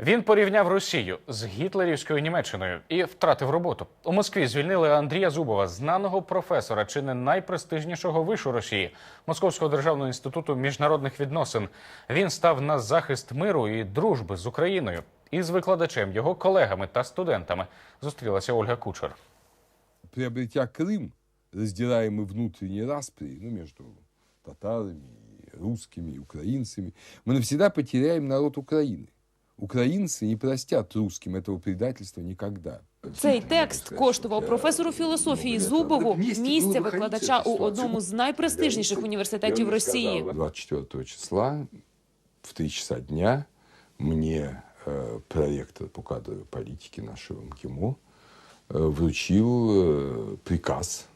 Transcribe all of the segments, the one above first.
Він порівняв Росію з гітлерівською Німеччиною і втратив роботу. У Москві звільнили Андрія Зубова, знаного професора, чи не найпрестижнішого вишу Росії Московського державного інституту міжнародних відносин. Він став на захист миру і дружби з Україною. Із викладачем, його колегами та студентами зустрілася Ольга Кучер. приобретя Крым, раздираемый внутренней распри, ну, между татарами, и русскими, и украинцами, мы навсегда потеряем народ Украины. Украинцы не простят русским этого предательства никогда. Цей текст коштував професору філософії Зубову місце викладача у одному з найпрестижніших університетів Росії. 24 числа в 3 часа дня мне э, проректор по кадровой политике нашего МГИМО э, вручил э, приказ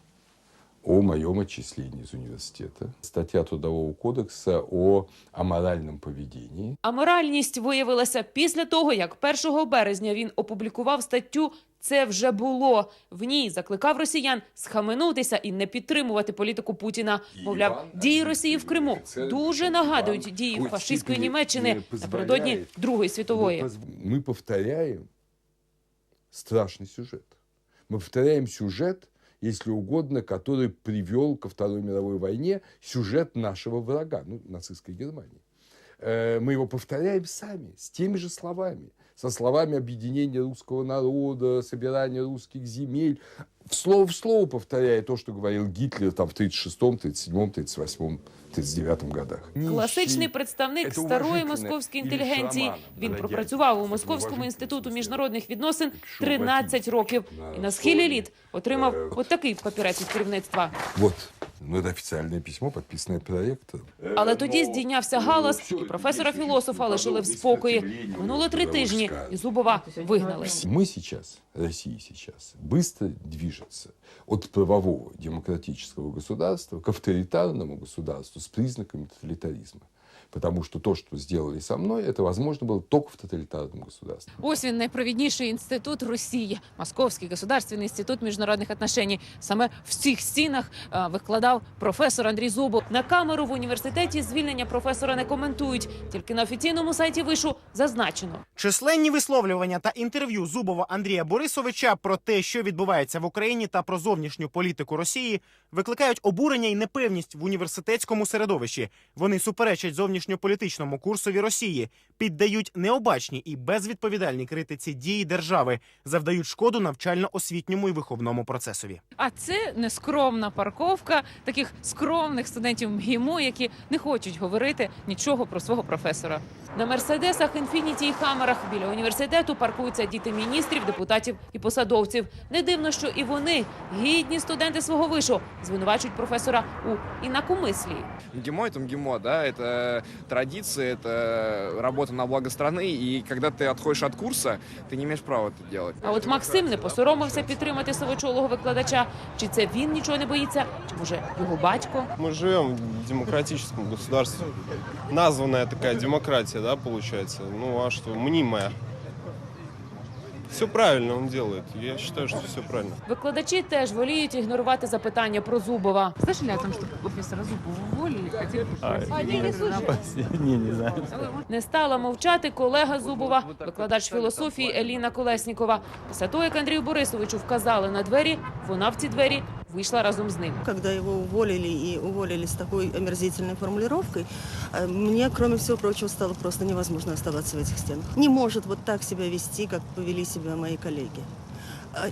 о моем отчислении из университета. Статья Трудового кодекса о аморальном поведении. Аморальність виявилася після того, як 1 березня він опублікував статтю Це вже було. В ній закликав росіян схаменутися і не підтримувати політику Путіна. Мовляв, дії Росії в Криму дуже нагадують дії фашистської Німеччини напередодні Другої світової. Мы повторяем страшный сюжет. Мы повторяем сюжет, если угодно, который привел ко Второй мировой войне сюжет нашего врага, ну, нацистской Германии. Э, Мы его повторяем сами, с теми же словами, со словами объединения русского народа, собирания русских земель, в слово в слово повторяя то, что говорил Гитлер там, в 36-м, 37-м, 38-м, 39-м годах. Класичний Нищий. представник Це старої уважительно московської і інтелігенції. шаманом, Він радянським. пропрацював у Це Московському уважительно, інституту звісно. міжнародних відносин Якщо 13 обратитися років. на І на схилі історію, літ отримав е, от такий папірець від керівництва. Вот, ну, это официальное письмо, подписанное проектом. Але тоді здійнявся галас, і професора філософа лишили в спокої. Минуло три тижні, і Зубова вигнали. Мы сейчас, Россия сейчас, быстро движется от правового демократического государства к авторитарному государству с признаками тоталитаризма. Потому что то, что сделали со мной, это возможно было только в тоталитарном государстве. Ось він найпровідніший інститут Росії, Московський государственний інститут міжнародних отношень. Саме в цих стінах е, викладав професор Андрій Зубов. На камеру в університеті звільнення професора не коментують. Тільки на офіційному сайті вишу зазначено. Численні висловлювання та інтерв'ю Зубова Андрія Борисовича про те, що відбувається в Україні та про зовнішню політику Росії, викликають обурення і непевність в університетському середовищі. Вони суперечать зовнішньополітичному курсові Росії, піддають необачній і безвідповідальній критиці дії держави, завдають шкоду навчально-освітньому і виховному процесові. А це нескромна парковка таких скромних студентів МГІМО, які не хочуть говорити нічого про свого професора. На мерседесах, інфініті і хамерах біля університету паркуються діти міністрів, депутатів і посадовців. Не дивно, що і вони, гідні студенти свого вишу, звинувачують професора у інакомислі. МГИМО – это МГИМО, да, это традиции, это работа на благо страны, и когда ты отходишь от курса, ты не имеешь права это делать. А от Максим не посоромився підтримати совочолого викладача. Чи це він нічого не боїться, чи може його батько? Мы живем в демократическом государстве. Названная такая демократия, да, получается. Ну а что, мнимая. Все правильно он робить. Я вважаю, що все правильно. Викладачі теж воліють ігнорувати запитання про Зубова. Слышали о том, що професора Зубова уволили? Хотели Не, не знаю. Не стала мовчати колега Зубова, викладач філософії Еліна Колеснікова. Після того, як Андрію Борисовичу вказали на двері, вона в ці двері вийшла разом з ним. Когда его уволили и уволили с такой омерзительной формулировкой, мені, мне, кроме всего прочего, стало просто невозможно оставаться в этих стенах. Не может вот так себя вести, как повели себя мои коллеги.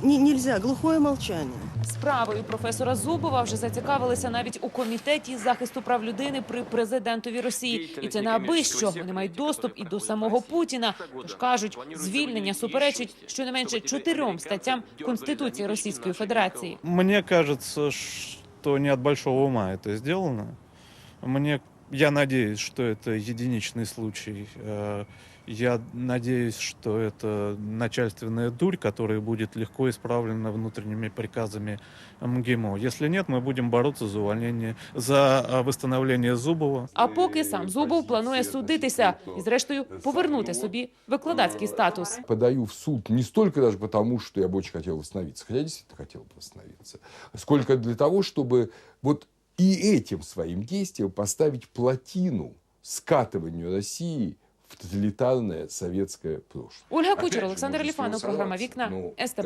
Не- нельзя, глухое молчание. Справою професора Зубова вже зацікавилися навіть у комітеті з захисту прав людини при президентові Росії. І це не аби що вони мають доступ і до самого Путіна. Тож кажуть, звільнення суперечить щонайменше чотирьом статтям Конституції Російської Федерації. Мне кажется, что не от большого ума это сделано. Мне, я надеюсь, что это единичный случай. Э, Я надеюсь, что это начальственная дурь, которая будет легко исправлена внутренними приказами МГИМО. Если нет, мы будем бороться за увольнение, за э, восстановление Зубова. А поки сам Зубов планує судитися і, зрештою, повернути собі викладацький статус. Подаю в суд не столько даже потому, что я бы очень хотел восстановиться, хотя я действительно хотел бы восстановиться, сколько для того, чтобы вот и этим своим действием поставить плотину скатыванию России в тоталитарное советское прошлое. Ольга Кучер, Олександр можно с ним Ліфанов, програма согласен, Вікна СТБ. это